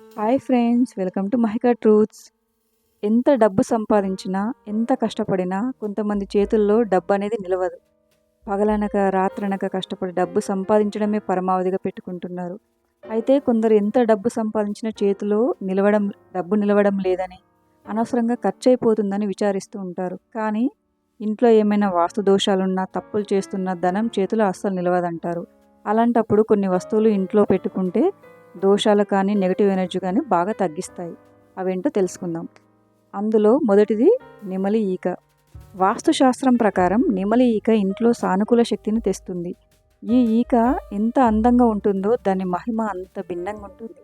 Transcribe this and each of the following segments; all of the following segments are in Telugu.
Hi friends welcome to Mahika truths. ఎంత డబ్బు సంపాదించినా ఎంత కష్టపడినా కొంతమంది చేతుల్లో డబ్బు అనేది నిలవదు. పగలనక రాత్రనక కష్టపడి డబ్బు సంపాదించడమే పరమావధిగా పెట్టుకుంటున్నారు. అయితే కొందరు ఎంత డబ్బు సంపాదించిన చేతిలో నిలవడం డబ్బు నిలవడం లేదని అనవసరంగా ఖర్చు అయిపోతుందని విచారిస్తూ ఉంటారు. కానీ ఇంట్లో ఏమైనా వాస్తు దోషాలున్నా తప్పులు చేస్తున్న ధనం చేతిలో అస్సలు నిలవదంటారు. అలాంటప్పుడు కొన్ని వస్తువులు ఇంట్లో పెట్టుకుంటే దోషాలు కానీ నెగిటివ్ ఎనర్జీ కానీ బాగా తగ్గిస్తాయి. అవేంటో తెలుసుకుందాం. అందులో మొదటిది నెమలి ఈక. వాస్తుశాస్త్రం ప్రకారం నెమలి ఈక ఇంట్లో సానుకూల శక్తిని తెస్తుంది. ఈ ఈక ఎంత అందంగా ఉంటుందో దాని మహిమ అంత భిన్నంగా ఉంటుంది.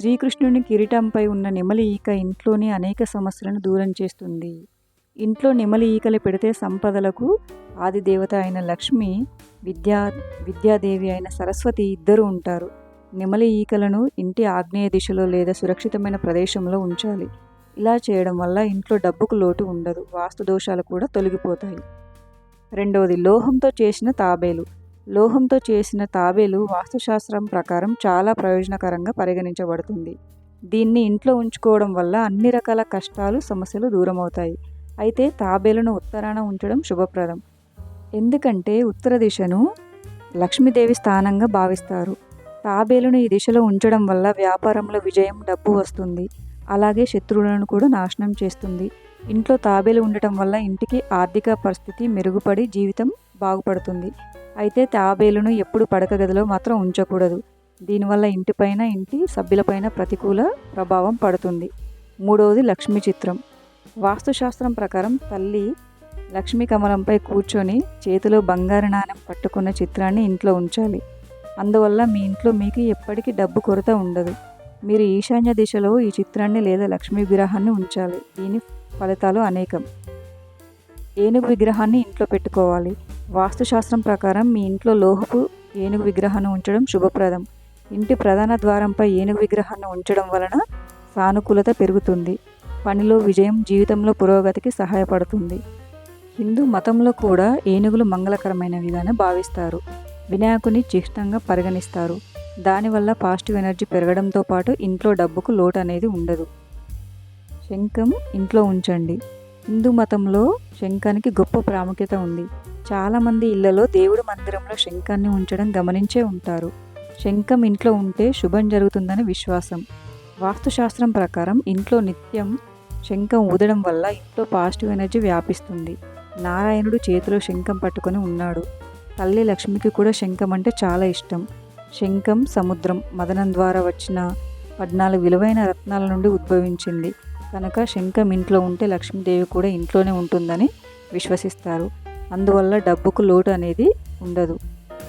శ్రీకృష్ణుని కిరీటంపై ఉన్న నెమలి ఈక ఇంట్లోని అనేక సమస్యలను దూరం చేస్తుంది. ఇంట్లో నెమలి ఈకలు పెడితే సంపదలకు ఆది దేవత అయిన లక్ష్మి విద్యా విద్యాదేవి అయిన సరస్వతి ఇద్దరు ఉంటారు. నెమలి ఈకలను ఇంటి ఆగ్నేయ దిశలో లేదా సురక్షితమైన ప్రదేశంలో ఉంచాలి. ఇలా చేయడం వల్ల ఇంట్లో డబ్బుకు లోటు ఉండదు. వాస్తు దోషాలు కూడా తొలగిపోతాయి. రెండవది లోహంతో చేసిన తాబేలు. లోహంతో చేసిన తాబేలు వాస్తుశాస్త్రం ప్రకారం చాలా ప్రయోజనకరంగా పరిగణించబడుతుంది. దీన్ని ఇంట్లో ఉంచుకోవడం వల్ల అన్ని రకాల కష్టాలు సమస్యలు దూరమవుతాయి. అయితే తాబేలును ఉత్తరాన ఉంచడం శుభప్రదం. ఎందుకంటే ఉత్తర దిశను లక్ష్మీదేవి స్థానంగా భావిస్తారు. తాబేలును ఈ దిశలో ఉంచడం వల్ల వ్యాపారంలో విజయం డబ్బు వస్తుంది. అలాగే శత్రువులను కూడా నాశనం చేస్తుంది. ఇంట్లో తాబేలు ఉండటం వల్ల ఇంటికి ఆర్థిక పరిస్థితి మెరుగుపడి జీవితం బాగుపడుతుంది. అయితే తాబేలును ఎప్పుడు పడక గదిలో మాత్రం ఉంచకూడదు. దీనివల్ల ఇంటిపైన ఇంటి సభ్యులపైన ప్రతికూల ప్రభావం పడుతుంది. మూడవది లక్ష్మీ చిత్రం. వాస్తుశాస్త్రం ప్రకారం తల్లి లక్ష్మీ కమలంపై కూర్చొని చేతిలో బంగారు నాణెం పట్టుకున్న చిత్రాన్ని ఇంట్లో ఉంచాలి. అందువల్ల మీ ఇంట్లో మీకు ఎప్పటికీ డబ్బు కొరత ఉండదు. మీరు ఈశాన్య దిశలో ఈ చిత్రాన్ని లేదా లక్ష్మీ విగ్రహాన్ని ఉంచాలి. దీని ఫలితాలు అనేకం. ఏనుగు విగ్రహాన్ని ఇంట్లో పెట్టుకోవాలి. వాస్తుశాస్త్రం ప్రకారం మీ ఇంట్లో లోహపు ఏనుగు విగ్రహాన్ని ఉంచడం శుభప్రదం. ఇంటి ప్రధాన ద్వారంపై ఏనుగు విగ్రహాన్ని ఉంచడం వలన సానుకూలత పెరుగుతుంది. పనిలో విజయం జీవితంలో పురోగతికి సహాయపడుతుంది. హిందూ మతంలో కూడా ఏనుగులు మంగళకరమైనవిగానే భావిస్తారు. వినాయకుని చిహ్నంగా పరిగణిస్తారు. దానివల్ల పాజిటివ్ ఎనర్జీ పెరగడంతో పాటు ఇంట్లో డబ్బుకు లోటు అనేది ఉండదు. శంఖం ఇంట్లో ఉంచండి. హిందూ మతంలో శంఖానికి గొప్ప ప్రాముఖ్యత ఉంది. చాలామంది ఇళ్ళలో దేవుడి మందిరంలో శంఖాన్ని ఉంచడం గమనించే ఉంటారు. శంఖం ఇంట్లో ఉంటే శుభం జరుగుతుందని విశ్వాసం. వాస్తుశాస్త్రం ప్రకారం ఇంట్లో నిత్యం శంఖం ఊదడం వల్ల ఇంట్లో పాజిటివ్ ఎనర్జీ వ్యాపిస్తుంది. నారాయణుడు చేతిలో శంఖం పట్టుకొని ఉన్నాడు. తల్లి లక్ష్మికి కూడా శంఖం అంటే చాలా ఇష్టం. శంఖం సముద్రం మదనం ద్వారా వచ్చిన పద్నాలుగు విలువైన రత్నాల నుండి ఉద్భవించింది. కనుక శంఖం ఇంట్లో ఉంటే లక్ష్మీదేవి కూడా ఇంట్లోనే ఉంటుందని విశ్వసిస్తారు. అందువల్ల డబ్బుకు లోటు అనేది ఉండదు.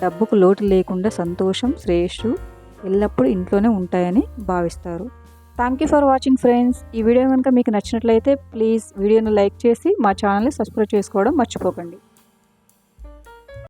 డబ్బుకు లోటు లేకుండా సంతోషం శ్రేయస్సు ఎల్లప్పుడూ ఇంట్లోనే ఉంటాయని భావిస్తారు. Thank you for watching friends ఈ వీడియో కనుక మీకు నచ్చినట్లయితే ప్లీజ్ వీడియోని లైక్ చేసి మా ఛానల్ని సబ్స్క్రైబ్ చేసుకోవడం మర్చిపోకండి.